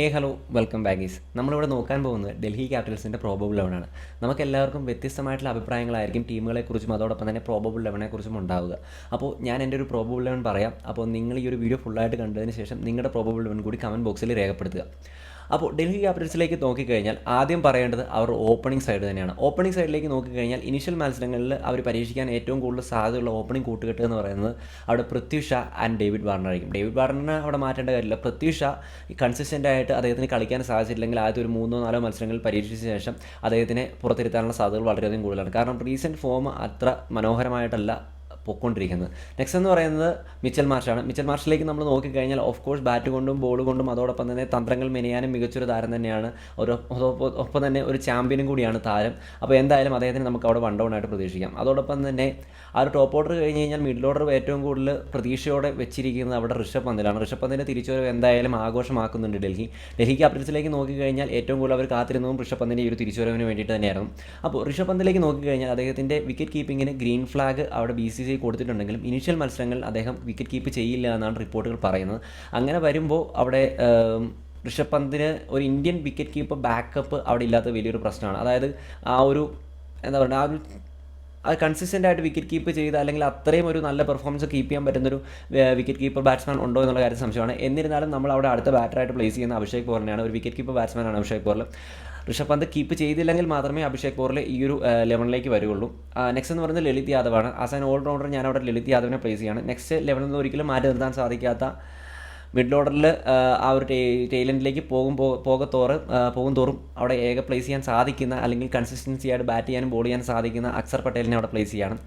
ഹേ hello welcome ബാഗീസ് നമ്മളിവിടെ നോക്കാൻ പോകുന്നത് ഡൽഹി ക്യാപിറ്റൽസിന്റെ പ്രോബബിൾ ലെവനാണ് നമുക്ക് എല്ലാവർക്കും വ്യത്യസ്തമായിട്ടുള്ള അഭിപ്രായങ്ങളായിരിക്കും ടീമുകളെക്കുറിച്ചും അതോടൊപ്പം തന്നെ പ്രോബബിൾ ലെവനെക്കുറിച്ചും ഉണ്ടാവുക. അപ്പോൾ ഞാൻ എന്റെ ഒരു പ്രോബബിൾ ലെവൻ പറയാം. അപ്പോൾ നിങ്ങൾ ഈ ഒരു വീഡിയോ ഫുള്ളായിട്ട് കണ്ടതിന് ശേഷം നിങ്ങളുടെ പ്രോബബിൾ ലെവൻ കൂടി കമന്റ് ബോക്സിൽ രേഖപ്പെടുത്തുക. അപ്പോൾ ഡൽഹി ക്യാപിറ്റൽസിലേക്ക് നോക്കിക്കഴിഞ്ഞാൽ ആദ്യം പറയേണ്ടത് അവർ ഓപ്പണിംഗ് സൈഡ് തന്നെയാണ്. ഓപ്പണിംഗ് സൈഡിലേക്ക് നോക്കിക്കഴിഞ്ഞാൽ ഇനിഷ്യൽ മത്സരങ്ങളിൽ അവർ പരീക്ഷിക്കാൻ ഏറ്റവും കൂടുതൽ സാധ്യതയുള്ള ഓപ്പണിംഗ് കൂട്ടുകെട്ട് എന്ന് പറയുന്നത് അവിടെ Prithvi Shaw and David Warner ആയിരിക്കും. ഡേവിഡ് വാർണറിനെ അവിടെ മാറ്റേണ്ട കാര്യമില്ല. പൃഥ്വി ഷാ കൺസിസ്റ്റന്റ് ആയിട്ട് അദ്ദേഹത്തിന് കളിക്കാൻ സാധിച്ചില്ലെങ്കിൽ ആദ്യത്തെ ഒരു മൂന്നോ നാലോ മത്സരങ്ങളിൽ പരീക്ഷിച്ച ശേഷം അദ്ദേഹത്തിനെ പുറത്തിരുത്താനുള്ള സാധ്യതകൾ വളരെയധികം കൂടുതലാണ്. കാരണം റീസെന്റ് ഫോം അത്ര മനോഹരമായിട്ടല്ല പൊയ്ക്കൊണ്ടിരിക്കുന്നത്. നെക്സ്റ്റ് എന്ന് പറയുന്നത് മിച്ചൽ മാർഷാണ്. മിച്ചൽ മാർഷിലേക്ക് നമ്മൾ നോക്കിക്കഴിഞ്ഞാൽ ഓഫ് കോഴ്സ് ബാറ്റ് കൊണ്ടും ബോൾ കൊണ്ടും അതോടൊപ്പം തന്നെ തന്ത്രങ്ങൾ മെനയാനും മികച്ചൊരു താരം തന്നെയാണ്. ഒരു ഒപ്പം- തന്നെ ഒരു ചാമ്പ്യനും കൂടിയാണ് താരം. അപ്പോൾ എന്തായാലും അദ്ദേഹത്തിന് നമുക്ക് അവിടെ വൺ ഡൗൺ ആയിട്ട് പ്രതീക്ഷിക്കാം. അതോടൊപ്പം തന്നെ ആ ഒരു ടോപ്പ് ഓർഡർ കഴിഞ്ഞ് കഴിഞ്ഞാൽ മിഡിൽ ഓർഡർ ഏറ്റവും കൂടുതൽ പ്രതീക്ഷയോടെ വെച്ചിരിക്കുന്നത് അവിടെ ഋഷഭ് പന്തിലാണ്. ഋഷഭ് പന്തിന്റെ തിരിച്ചുവരവ് എന്തായാലും ആഘോഷമാക്കുന്നുണ്ട് ഡൽഹി. ഡൽഹി ക്യാപിറ്റൽസിലേക്ക് നോക്കിക്കഴിഞ്ഞാൽ ഏറ്റവും കൂടുതൽ അവർ കാത്തിരുന്നതും ഋഷഭ് പന്തിന്റെ ഈ ഒരു തിരിച്ചുവരവിന് വേണ്ടിയിട്ട് തന്നെയായിരുന്നു. അപ്പോൾ ഋഷഭ് പന്തിലേക്ക് നോക്കിക്കഴിഞ്ഞാൽ അദ്ദേഹത്തിന്റെ വിക്കറ്റ് കീപ്പിങ്ങിന് ഗ്രീൻ ഫ്ലാഗ് അവിടെ ബി സി കൊടുത്തിട്ടുണ്ടെങ്കിലും ഇനീഷ്യൽ മത്സരങ്ങൾ അദ്ദേഹം വിക്കറ്റ് കീപ്പ് ചെയ്യില്ല എന്നാണ് റിപ്പോർട്ടുകൾ പറയുന്നത്. അങ്ങനെ വരുമ്പോൾ അവിടെ ഋഷഭ് പന്തിന് ഒരു ഇന്ത്യൻ വിക്കറ്റ് കീപ്പർ ബാക്കപ്പ് അവിടെ ഇല്ലാത്ത വലിയൊരു പ്രശ്നമാണ്. അതായത് ആ ഒരു എന്താ പറയുക ആ ഒരു അത് കൺസിസ്റ്റന്റ് ആയിട്ട് വിക്കറ്റ് കീപ്പ് ചെയ്ത് അല്ലെങ്കിൽ അത്രയും ഒരു നല്ല പെർഫോമൻസ് കീപ്പ് ചെയ്യാൻ പറ്റുന്നൊരു വിക്കറ്റ് കീപ്പർ ബാറ്റ്സ്മാൻ ഉണ്ടോ എന്നുള്ള കാര്യം സംശയമാണ്. എന്നിരുന്നാലും നമ്മൾ അവിടെ അടുത്ത ബാറ്ററായിട്ട് പ്ലേസ് ചെയ്യുന്ന അഭിഷേക് പോറിനെയാണ്. ഒരു വിക്കറ്റ് കീപ്പർ ബാറ്റ്സ്മാനാണ് അഭിഷേക് പോറിൽ ഋഷഭ് പന്ത് കീപ്പ് ചെയ്തില്ലെങ്കിൽ മാത്രമേ അഭിഷേക് പോറിൽ ഈ ഒരു ലെവനിലേക്ക് വരുള്ളൂ നെക്സ്റ്റ് എന്ന് പറയുന്നത് ലളിത് യാദവാണ്. ആസ് ആൻ ഓൾറൗണ്ടർ ഞാൻ അവിടെ ലളിത് യാദവിനെ പ്ലേസ് ചെയ്യാണ് നെക്സ്റ്റ് ലെവലിൽ നിന്ന് ഒരിക്കലും മാറ്റി നിർത്താൻ സാധിക്കാത്ത മിഡ് ഓർഡറിൽ ആ ഒരു ടൈലന്റിലേക്ക് പോകും പോകത്തോറ് പോകും തോറും അവിടെ ഏക പ്ലേസ് ചെയ്യാൻ സാധിക്കുന്ന അല്ലെങ്കിൽ കൺസിസ്റ്റൻസി ആയിട്ട് ബാറ്റ് ചെയ്യാനും ബോൾ ചെയ്യാനും സാധിക്കുന്ന അക്സർ പട്ടേലിനെ അവിടെ പ്ലേസ് ചെയ്യണം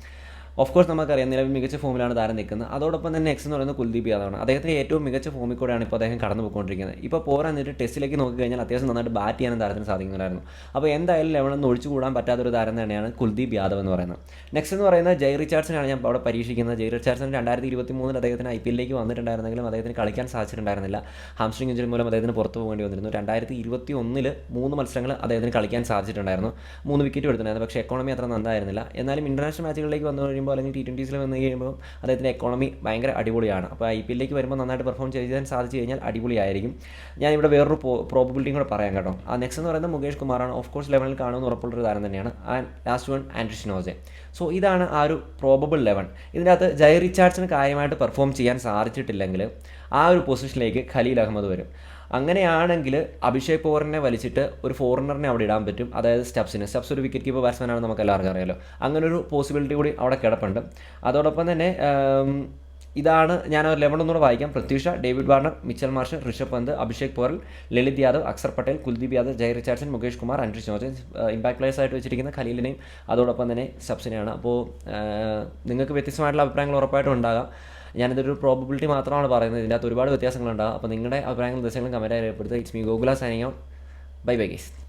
ഓഫ് കോഴ്സ് നമുക്കറിയാം നിലവിൽ മികച്ച ഫോമിലാണ് താരം നിൽക്കുന്നത്. അതോടൊപ്പം തന്നെ നെക്സ്റ്റ് എന്ന് പറയുന്നത് കുൽദീപ് യാദവാണ്. അദ്ദേഹത്തിന് ഏറ്റവും മികച്ച ഫോമിൽ കൂടെയാണ് ഇപ്പോൾ അദ്ദേഹം കടന്നു പോയിക്കൊണ്ടിരിക്കുന്നത് ഇപ്പോൾ പോരാ എന്നിട്ട് ടെസ്റ്റിലേക്ക് നോക്കിക്കഴിഞ്ഞാൽ അത്യാവശ്യം നന്നായിട്ട് ബാറ്റ് ചെയ്യാനും താരത്തിന് സാധിക്കുന്നുണ്ടായിരുന്നു. അപ്പോൾ എന്തായാലും ലെവലൊന്നും ഒഴിച്ചുകൂടാൻ പറ്റാത്തൊരു താരം തന്നെയാണ് കുൽദീപ് യാദവ് എന്ന് പറയുന്നത്. നെക്സ്റ്റ് എന്ന് പറയുന്നത് ജയ് റിച്ചാർഡ്സിനാണ് ഞാൻ അവിടെ പരീക്ഷിക്കുന്നത്. ജയ് റിച്ചാർഡ്സൺ രണ്ടായിരത്തി ഇരുപത്തി മൂന്നിൽ അദ്ദേഹത്തിന് ഐ പി എല്ലിലേക്ക് വന്നിട്ടുണ്ടായിരുന്നെങ്കിലും അദ്ദേഹത്തിന് കളിക്കാൻ സാധിച്ചിട്ടുണ്ടായിരുന്നില്ല. ഹാംസ്ട്രിങ് ഇഞ്ചുറി മൂലം അദ്ദേഹത്തിന് പുറത്തു പോകേണ്ടി വന്നിരുന്നു. രണ്ടായിരത്തി ഇരുപത്തി ഒന്നിൽ മൂന്ന് മത്സരങ്ങൾ അദ്ദേഹത്തിന് കളിക്കാൻ സാധിച്ചിട്ടുണ്ടായിരുന്നു. മൂന്ന് വിക്കറ്റ് എടുത്തിട്ടുണ്ടായിരുന്നു. പക്ഷേ എക്കോണമി അത്ര നന്നായിരുന്നില്ല. എന്നാലും ഇന്റർനാഷണൽ മാച്ചുകളിലേക്ക് വന്നു കഴിയുമ്പോൾ അല്ലെങ്കിൽ ടി ട്വന്റീസിൽ വന്നു കഴിയുമ്പോൾ അദ്ദേഹത്തിന്റെ എക്കോണമി ഭയങ്കര അടിപൊളിയാണ്. അപ്പോൾ ഐ പി എല്ലിലേക്ക് വരുമ്പോൾ നന്നായിട്ട് പെർഫോം ചെയ്യാൻ സാധിച്ചു കഴിഞ്ഞാൽ അടിപൊളിയായിരിക്കും. ഞാനിവിടെ വേറൊരു പ്രോബിലിറ്റിയും കൂടെ പറയാം കേട്ടോ. ആ നെക്സ്റ്റ് എന്ന് പറയുന്നത് മുകേഷ് കുമാറാണ്. ഓഫ് കോഴ്സ് ലെവലിൽ കാണുമെന്ന് ഉറപ്പുള്ളൊരു താരം തന്നെയാണ്. And last one Anrich Nortje so ഇതാണ് ആ ഒരു പ്രോബബിൾ ലെവൻ ഇതിനകത്ത് ജയ് റിച്ചാർഡ്സിന് കാര്യമായിട്ട് പെർഫോം ചെയ്യാൻ സാധിച്ചിട്ടില്ലെങ്കിൽ ആ ഒരു പൊസിഷനിലേക്ക് ഖലീൽ അഹമ്മദ് വരും. അങ്ങനെയാണെങ്കിൽ അഭിഷേക് പോറിനെ വലിച്ചിട്ട് ഒരു ഫോറിനറിനെ അവിടെ ഇടാൻ പറ്റും. അതായത് സ്റ്റെപ്സിന് സ്റ്റെപ്സ് ഒരു വിക്കറ്റ് കീപ്പർ ബാറ്റ്സ്മാനാണ് നമുക്ക് എല്ലാവർക്കും അറിയാലോ. അങ്ങനെ ഒരു പോസിബിലിറ്റി കൂടി അവിടെ കിടപ്പുണ്ട്. അതോടൊപ്പം തന്നെ ഇതാണ് ഞാൻ ഒരു ലെവൻ ഒന്നുകൂടെ വായിക്കാം. Pratyusha David Warner Mitchell Marsh Rishabh Pant Abhishek Porel Lalit Yadav Axar Patel Kuldeep Yadav Jhye Richardson Mukesh Kumar Anrich ജോർജൻ impact place ആയിട്ട് വെച്ചിരിക്കുന്ന ഖലീലിനെയും അതോടൊപ്പം തന്നെ സബ്സിനെയാണ് അപ്പോൾ നിങ്ങൾക്ക് വ്യത്യസ്തമായിട്ടുള്ള അഭിപ്രായങ്ങൾ ഉറപ്പായിട്ടും ഉണ്ടാകാം. ഞാനിതൊരു പ്രോബിലിറ്റി മാത്രമാണ് പറയുന്നത്. ഇതിനകത്ത് ഒരുപാട് വ്യത്യാസങ്ങളുണ്ടാകും അപ്പോൾ നിങ്ങളുടെ അഭിപ്രായങ്ങളും നിർദ്ദേശങ്ങളും കമന്റായി രേഖപ്പെടുത്തുക. It's me Gokul signing out bye bye guys